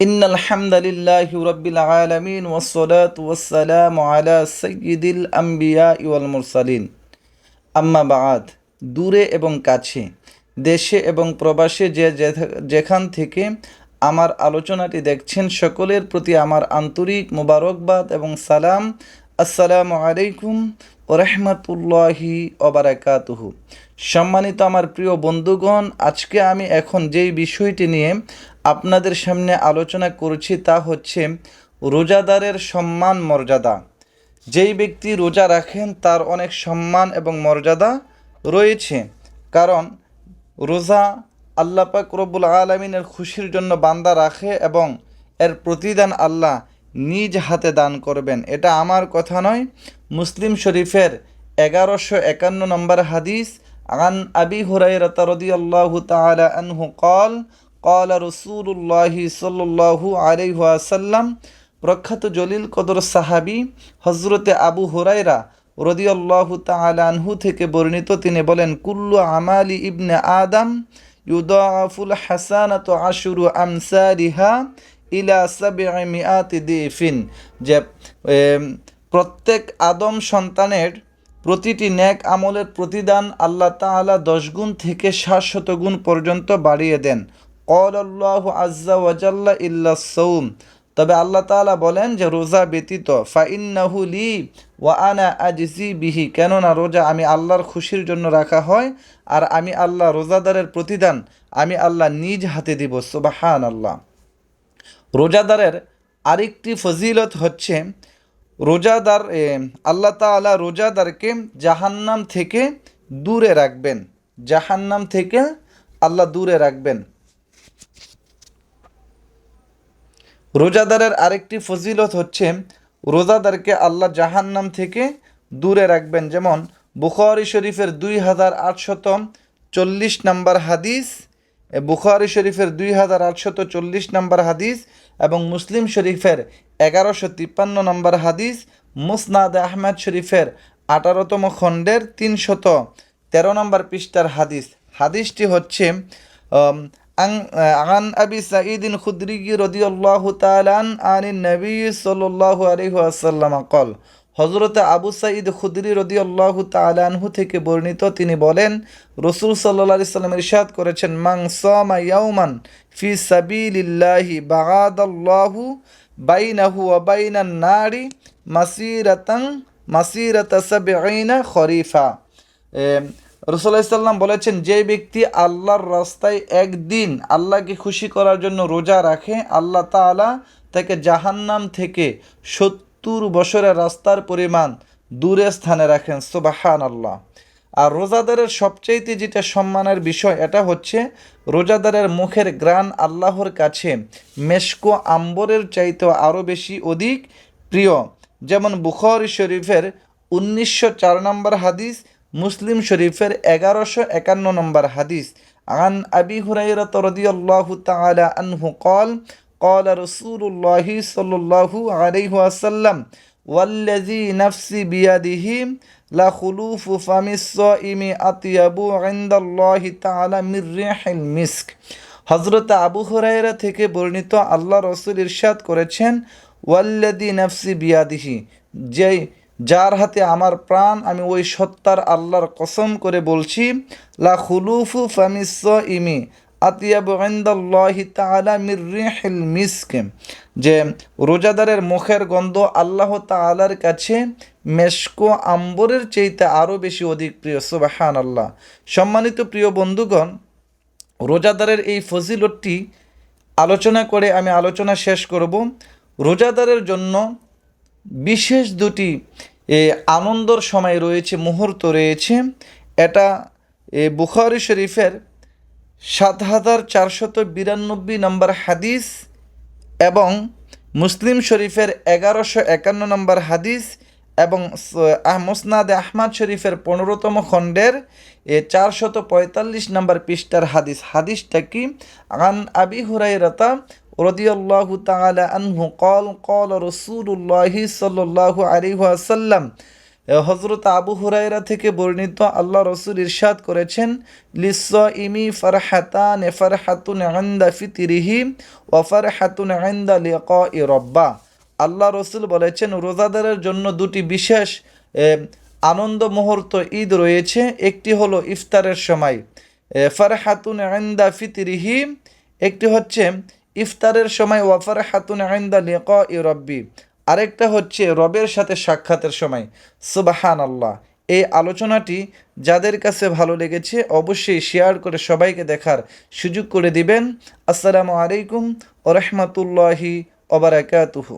إن الحمد لله رب العالمين والصلاة والسلام على سيد الأنبياء والمرسلين আম্মা বাদ দূরে এবং কাছে দেশে এবং প্রবাসে যে যে- যেখান থেকে আমার আলোচনাটি দেখছেন সকলের প্রতি আমার আন্তরিক মোবারকবাদ এবং সালাম আসসালামু আলাইকুম রহমতুল্লাহি ওবারাকাতুহু সম্মানিত আমার প্রিয় বন্ধুগণ আজকে আমি এখন যেই বিষয়টি নিয়ে আপনাদের সামনে আলোচনা করছি তা হচ্ছে রোজাদারের সম্মান মর্যাদা। যেই ব্যক্তি রোজা রাখেন তার অনেক সম্মান এবং মর্যাদা রয়েছে। কারণ রোজা আল্লাপাক রবুল আলমিনের খুশির জন্য বান্দা রাখে এবং এর প্রতিদান আল্লাহ নিজ হাতে দান করবেন। এটা আমার কথা নয়। মুসলিম শরীফের এগারোশো একান্ন নম্বর হাদিস, আন আবি হুরাই রতারদি আল্লাহ তালা আনহু কল কলা রসুল্লাহি সাল্লু সাল্লাম প্রখ্যাত জলিল কদর সাহাবি হজরতে আবু হোরাইরা রদিয়াল্লাহু আনহু থেকে বর্ণিত, তিনি বলেন, কুল্লু আমালি ইবনে আদম ইউদাফুল হাসানাত আশুরু আমসারিহা ইলা সাবিআতি দিফিন। যে প্রত্যেক আদম সন্তানের প্রতিটি ন্যাক আমলের প্রতিদান আল্লাহ তালা দশ গুণ থেকে ষাট শতগুণ পর্যন্ত বাড়িয়ে দেন। ওয়াজাল্লা সৌম। তবে আল্লাহ তাআলা বলেন যে, রোজা ব্যতীত, ফাইন্নাহু লি ওয়া আনা আজজি বিহি, কেননা রোজা আমি আল্লাহর খুশির জন্য রাখা হয়, আর আমি আল্লাহ রোজাদারের প্রতিদান আমি আল্লাহ নিজ হাতে দিব সুবাহান আল্লাহ রোজাদারের আরেকটি ফজিলত হচ্ছে, রোজাদার আল্লাহ তাআলা রোজাদারকে জাহান্নাম থেকে দূরে রাখবেন। জাহান্নাম থেকে আল্লাহ দূরে রাখবেন। রোজাদারের আরেকটি ফজিলত হচ্ছে, রোজাদারকে আল্লাহ জাহান্নাম থেকে দূরে রাখবেন। যেমন, বুখারি শরীফের দুই হাজার আটশত চল্লিশ নম্বর হাদিস বুখারি শরীফের দুই হাজার আটশত চল্লিশ নম্বর হাদিস এবং মুসলিম শরীফের এগারোশো তিপ্পান্ন নম্বর হাদিস, মুসনাদ আহমেদ শরীফের আঠারোতম খণ্ডের তিনশত তেরো নম্বর পৃষ্ঠার হাদিস। হাদিসটি হচ্ছে عن عن أبي سعيد الخدري رضي الله تعالى عنه عن النبي صلى الله عليه وسلم قال হজরত আবু সাঈদ খুদরি রদি আল্লাহ তালানহু থেকে বর্ণিত তিনি বলেন রসুল সাল্লা সাল্লাম ইরশাদ করেছেন মাং সমা ইয়াউমান ফি সাবিলিল্লাহি বাগাদাল্লাহু বাইনাহু ওয়া বাইনান নারি মাসিরাতাং মাসিরাতা সাবঈনা খরিফা রসুল্লাহ সাল্লাম বলেছেন, যে ব্যক্তি আল্লাহর রাস্তায় একদিন আল্লাহকে খুশি করার জন্য রোজা রাখে, আল্লাহ তাআলা তাকে জাহান্নাম থেকে সত্তর বছরের রাস্তার পরিমাণ দূরে স্থানে রাখেন। সুবাহান আল্লাহ আর রোজাদারের সবচাইতে যেটা সম্মানের বিষয়, এটা হচ্ছে রোজাদারের মুখের গ্রান আল্লাহর কাছে। মেশকো আম্বরের চাইতেও আরও বেশি অধিক প্রিয়। যেমন বুখারি শরীফের উনিশশো চার নম্বর হাদিস মুসলিম শরীফের এগারোশো একান্ন নম্বর হাদিস আন আবি হুরাইরাত রাদিয়াল্লাহু তাআলা আনহু قال قال رسول الله صلى الله عليه وسلم والذي نفسي بيده لا خلوف فم الصائم أطيب عند الله تعالى من ريح المسك হজরত আবু হুরাইরা থেকে বর্ণিত আল্লাহ রসুল ইরশাদ করেছেন ওয়াল্লাদি নাফসি বিয়াদিহি যে যার হাতে আমার প্রাণ, আমি ওই সত্তার আল্লাহর কসম করে বলছি, লা খুলুফু ফামিস ইমি মির মিস্ক, যে রোজাদারের মুখের গন্ধ আল্লাহ তাআলার কাছে মেশকো আম্বরের চাইতে আরও বেশি অধিক প্রিয় সুবাহান আল্লাহ সম্মানিত প্রিয় বন্ধুগণ, রোজাদারের এই ফজিলতটি আলোচনা করে আমি আলোচনা শেষ করব। রোজাদারের জন্য বিশেষ দুটি আনন্দর সময় রয়েছে, মুহূর্ত রয়েছে। এটা বুখারি শরীফের সাত হাজার চারশত বিরানব্বই নম্বর হাদিস এবং মুসলিম শরীফের এগারোশো একান্ন নম্বর হাদিস এবং মুসনাদ আহমদ শরীফের পনেরোতম খণ্ডের, এ, চারশত পঁয়তাল্লিশ নম্বর পৃষ্ঠার হাদিস। হাদিসটা কি? আন আবি হুরাইরাতা রদিয়াল্লাহু তাআলা আনহু قال قال رسول الله صلى الله عليه وسلم হজরত আবু হুরাইরা থেকে বর্ণিত আল্লাহ রসুল ইরশাদ করেছেন লিস ইমি ফারহাতান ফারহাতুন আন্দা ফিতিরিহি ও ফারহাতুন আন্দা লিক ই রব্বা আল্লাহ রসুল বলেছেন রোজাদারের জন্য দুটি বিশেষ এ, আনন্দ মুহূর্ত ঈদ রয়েছে একটি হলো ইফতারের সময় এ, ফারহাতুন আন্দা ফিতিরিহি একটি হচ্ছে ইফতারের সময় ওয়াফার হাতুন আইন্দা লেক ই রব্বি। আরেকটা হচ্ছে রবের সাথে সাক্ষাতের সময়। সুবাহান আল্লাহ এই আলোচনাটি যাদের কাছে ভালো লেগেছে, অবশ্যই শেয়ার করে সবাইকে দেখার সুযোগ করে দিবেন। আসসালামু আলাইকুম ও রহমতুল্লাহি ওবরাকাতুহু